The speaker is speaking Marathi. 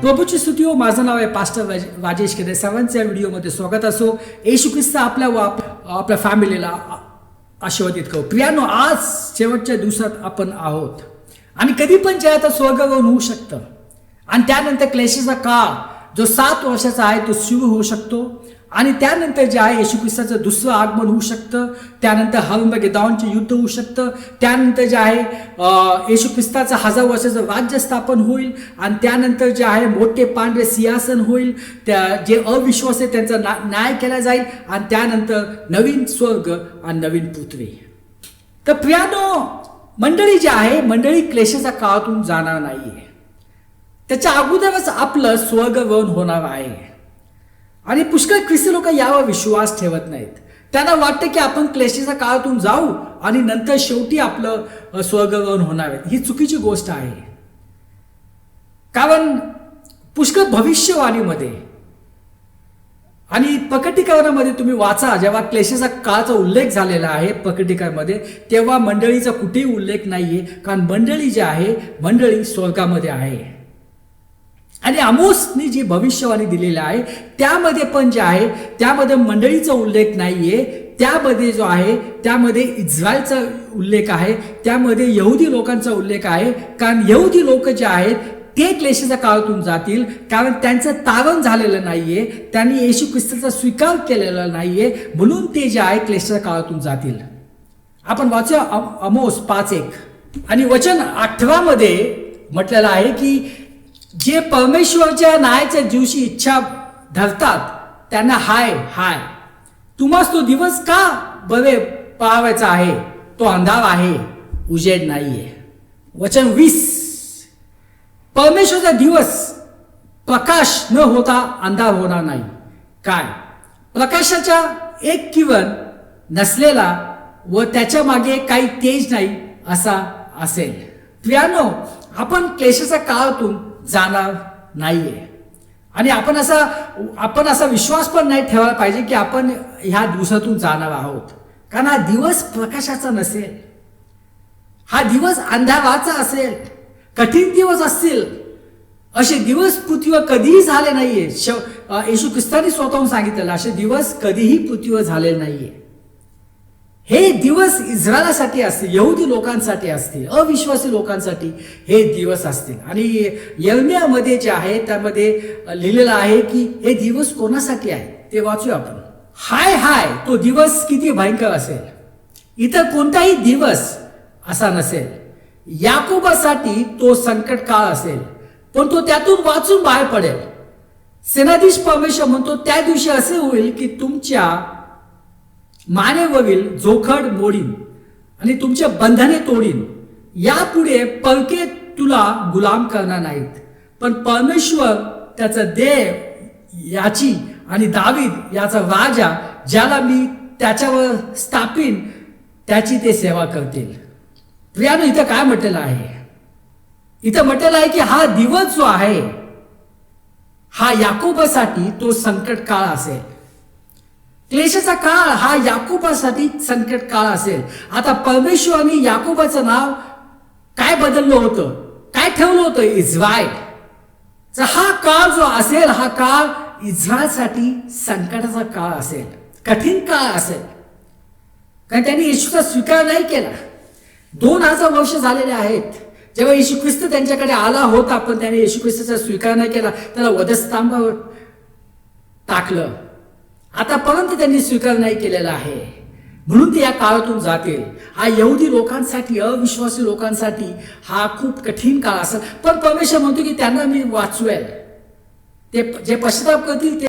प्रभूची स्तुती हो. माझं नाव आहे पास्टर राजेश केदे. सर्वांचं या व्हिडिओमध्ये स्वागत असो. येशू ख्रिस्त आपल्या व आपल्या फॅमिलीला आशीर्वादित करू. प्रियानो आज शेवटच्या दिवसात आपण आहोत. आणि कधी पण जे आता तर स्वर्गावरून होऊ शकतं. आणि त्यानंतर क्लेशीचा काळ जो सात वर्षाचा आहे तो सुरू होऊ शकतो. आणि त्यानंतर जे आहे येशू ख्रिस्ताचं दुसरं आगमन होऊ शकतं. त्यानंतर हरुंबगेदावांचे युद्ध होऊ शकतं. त्यानंतर जे आहे येशू ख्रिस्ताचं हजार वर्षाचं राज्य स्थापन होईल. आणि त्यानंतर जे आहे मोठे पांढरे सिंहासन होईल. त्या जे अविश्वास आहे त्यांचा ना न्याय केला जाईल. आणि त्यानंतर नवीन स्वर्ग आणि नवीन पृथ्वी. तर प्रियानो मंडळी जी आहे मंडळी क्लेशाच्या काळातून जाणार नाहीये. त्याच्या अगोदरच आपलं स्वर्गवन होणार आहे. आणि पुष्कळ ख्रिस्ती लोक यावर विश्वास ठेवत नाहीत. त्यांना वाटतं की आपण क्लेशीच्या काळातून जाऊ आणि नंतर शेवटी आपलं अ, होणार आहे. ही चुकीची गोष्ट आहे. कारण पुष्कळ भविष्यवाणीमध्ये आणि प्रकटीकरणामध्ये तुम्ही वाचा जेव्हा क्लेशेचा काळाचा उल्लेख झालेला आहे प्रकटीकरणामध्ये तेव्हा मंडळीचा कुठेही उल्लेख नाहीये. कारण मंडळी जी आहे मंडळी स्वर्गामध्ये आहे. आणि आमोसनी जी भविष्यवाणी दिलेली आहे त्यामध्ये पण जे आहे त्यामध्ये मंडळीचा उल्लेख नाहीये. त्यामध्ये जो आहे त्यामध्ये इस्रायलचा उल्लेख आहे त्यामध्ये यहुदी लोकांचा उल्लेख आहे. कारण यहुदी लोक जे आहेत ते क्लेशाच्या काळातून जातील. कारण त्यांचं तारण झालेलं नाहीये. त्यांनी येशू ख्रिस्ताचा स्वीकार केलेला नाहीये. म्हणून ते जे आहे क्लेशाच्या काळातून जातील. आपण वाचूया अमोस पाच एक. आणि वचन अठरामध्ये म्हटलेलं आहे की जे परमेश्वरच्या न्यायाच्या दिवशी इच्छा धरतात त्यांना हाय हाय. तुम्हाला तो दिवस का बरे पाहावायचा आहे? तो अंधार आहे उजेड नाहीये. वचन वीस. परमेश्वरचा दिवस प्रकाश न होता अंधार होणार नाही. काय? प्रकाशाच्या एक किरण नसलेला व त्याच्यामागे काही तेज नाही असा असेल. प्रियानो आपण क्लेशाच्या काळातून जाणार नाहीये. आणि आपण असा आपण असा विश्वास पण नाही ठेवायला पाहिजे की आपण ह्या दिवसातून जाणार आहोत. कारण हा दिवस प्रकाशाचा नसेल. हा दिवस अंधाराचा असेल. कठीण दिवस असतील. असे दिवस पृथ्वीवर कधीही झाले नाहीये. शव येशू ख्रिस्तानी स्वतःहून सांगितलेलं असे दिवस कधीही पृथ्वीवर झालेले नाहीये. हे दिवस इस्रायलासाठी असतील यहुदी लोकांसाठी असतील अविश्वासी लोकांसाठी हे दिवस असतील. आणि यलम्यामध्ये जे आहे त्यामध्ये लिहिलेलं आहे की हे दिवस कोणासाठी आहे? ते वाचूया आपण. हाय हाय तो दिवस किती भयंकर असेल. इतर कोणताही दिवस असा नसेल. याकोबासाठी तो संकट काळ असेल. पण तो त्यातून वाचून बाहेर पडेल. सेनाधीश परमेश्वर म्हणतो त्या दिवशी असे होईल की तुमच्या मानेवरील जोखड मोडीन आणि तुमचे बंधने तोडीन. यापुढे परके तुला गुलाम करणार नाहीत. पण परमेश्वर त्याचा देव याची आणि दावीद याचा राजा ज्याला मी त्याच्यावर स्थापिन त्याची ते सेवा करतील. प्रियानं इथं काय म्हटलेलं आहे? इथं म्हटलेलं आहे की हा दिवस जो आहे हा याकोबासाठी तो संकट काळ असेल. क्लेशाचा काळ हा याकुबासाठी संकट काळ असेल. आता परमेश्वराने याकुबाचं नाव काय बदललं होतं? काय ठेवलं होतं? इस्रायल. तर हा काळ जो असेल हा काळ इस्रायलसाठी संकटाचा काळ असेल. कठीण काळ असेल. कारण त्यांनी येशूचा स्वीकार नाही केला. दोन हजार वर्ष झालेले आहेत. जेव्हा येशू ख्रिस्त त्यांच्याकडे आला होता पण त्याने येशू ख्रिस्ताचा स्वीकार नाही केला. त्याला वधस्तंभावर टाकलं. आतापर्यंत त्यांनी स्वीकार नाही केलेला आहे. म्हणून ते या काळातून जातील हा यहुदी लोकांसाठी अविश्वासी लोकांसाठी हा खूप कठीण काळ असेल. पण परमेश्वर म्हणतो की त्यांना मी वाचवेल. ते जे पश्चाताप करतील ते